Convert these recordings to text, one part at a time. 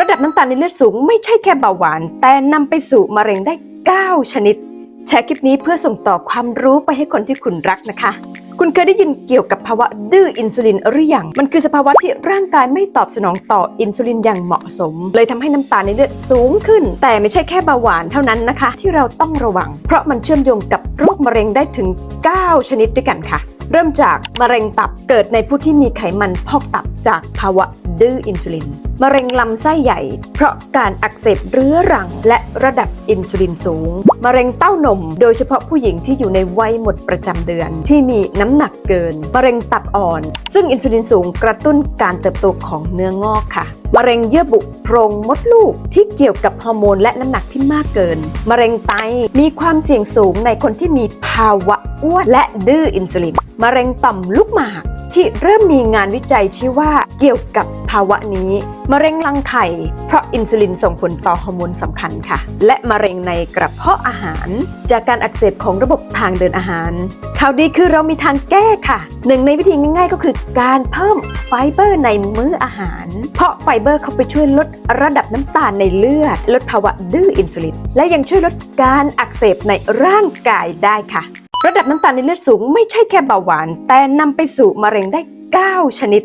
ระดับน้ำตาลในเลือดสูงไม่ใช่แค่เบาหวาน แต่นำไปสู่มะเร็งได้ 9 ชนิด แชร์คลิปนี้เพื่อส่งต่อความรู้ไปให้คนที่คุณรักนะคะ คุณเคยได้ยินเกี่ยวกับภาวะดื้ออินซูลินหรือยัง มันคือสภาวะที่ร่างกายไม่ตอบสนองต่ออินซูลินอย่างเหมาะสม เลยทำให้น้ำตาลในเลือดสูงขึ้น แต่ไม่ใช่แค่เบาหวานเท่านั้นนะคะ ที่เราต้องระวัง เพราะมันเชื่อมโยงกับโรคมะเร็งได้ถึง 9 ชนิดด้วยกันค่ะเริ่มจากมะเร็งตับเกิดในผู้ที่มีไขมันพอกตับจากภาวะดื้ออินซูลินมะเร็งลำไส้ใหญ่ เพราะการอักเสบเรื้อรัง และระดับอินซูลินสูง มะเร็งเต้านม โดยเฉพาะผู้หญิงที่อยู่ในวัยหมดประจำเดือน ที่มีน้ำหนักเกิน มะเร็งตับอ่อน ซึ่งอินซูลินสูงกระตุ้นการเติบโตของเนื้องอกค่ะ มะเร็งเยื่อบุโพรงมดลูกที่เกี่ยวกับฮอร์โมนและน้ำหนักที่มากเกิน มะเร็งไตมีความเสี่ยงสูงในคนที่มีภาวะอ้วนและดื้ออินซูลิน มะเร็งต่อมลูกหมาก ที่เริ่มมีงานวิจัยชี้ว่าเกี่ยวกับภาวะนี้มะเร็งรังไข่เพราะอินซูลินส่งผลต่อฮอร์โมนสำคัญค่ะ และมะเร็งในกระเพาะอาหาร จากการอักเสบของระบบทางเดินอาหาร ข่าวดีคือเรามีทางแก้ค่ะ หนึ่งในวิธีง่ายๆ ก็คือการเพิ่มไฟเบอร์ในมื้ออาหาร เพราะไฟเบอร์เขาไปช่วยลดระดับน้ำตาลในเลือด ลดภาวะดื้ออินซูลิน และยังช่วยลดการอักเสบในร่างกายได้ค่ะ ระดับน้ำตาลในเลือดสูงไม่ใช่แค่เบาหวาน แต่นำไปสู่มะเร็งได้ 9 ชนิด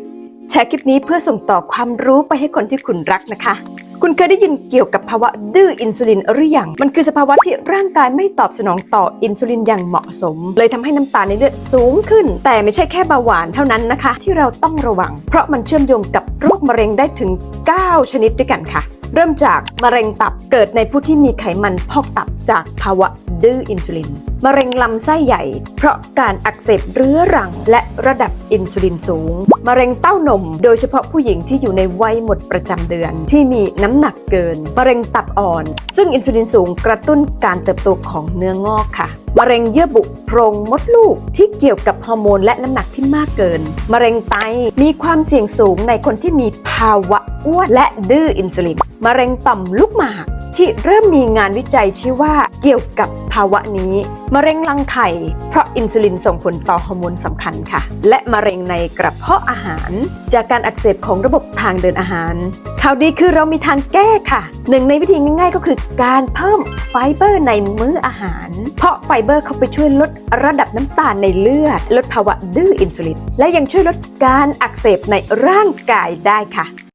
แชร์คลิปนี้เพื่อส่งต่อความรู้ไปให้คนที่คุณรักนะคะ คุณเคยได้ยินเกี่ยวกับภาวะดื้ออินซูลินหรือยัง มันคือสภาวะที่ร่างกายไม่ตอบสนองต่ออินซูลินอย่างเหมาะสม เลยทำให้น้ำตาลในเลือดสูงขึ้น แต่ไม่ใช่แค่เบาหวานเท่านั้นนะคะ ที่เราต้องระวัง เพราะมันเชื่อมโยงกับโรคมะเร็งได้ถึง 9 ชนิดด้วยกันค่ะเริ่มจากมะเร็งตับเกิดในผู้ที่มีไขมันพอกตับจากภาวะดื้ออินซูลิน มะเร็งลำไส้ใหญ่ เพราะการอักเสบเรื้อรัง และระดับอินซูลินสูง มะเร็งเต้านม โดยเฉพาะผู้หญิงที่อยู่ในวัยหมดประจำเดือน ที่มีน้ำหนักเกิน มะเร็งตับอ่อน ซึ่งอินซูลินสูงกระตุ้นการเติบโตของเนื้องอกค่ะมะเร็งเยื่อบุโพรงมดลูกที่เกี่ยวกับฮอร์โมนและน้ำหนักที่มากเกิน มะเร็งไตมีความเสี่ยงสูงในคนที่มีภาวะอ้วนและดื้ออินซูลิน มะเร็งต่อมลูกหมาก ที่เริ่มมีงานวิจัยชี้ว่าเกี่ยวกับภาวะนี้มะเร็งรังไข่เพราะอินซูลินส่งผลต่อฮอร์โมนสำคัญค่ะ และมะเร็งในกระเพาะอาหาร จากการอักเสบของระบบทางเดินอาหารข่าวดีคือเรามีทางแก้ค่ะหนึ่งในวิธีง่ายๆ ก็คือการเพิ่มไฟเบอร์ในมื้ออาหาร เพราะไฟเบอร์เขาไปช่วยลดระดับน้ำตาลในเลือด ลดภาวะดื้ออินซูลิน และยังช่วยลดการอักเสบในร่างกายได้ค่ะ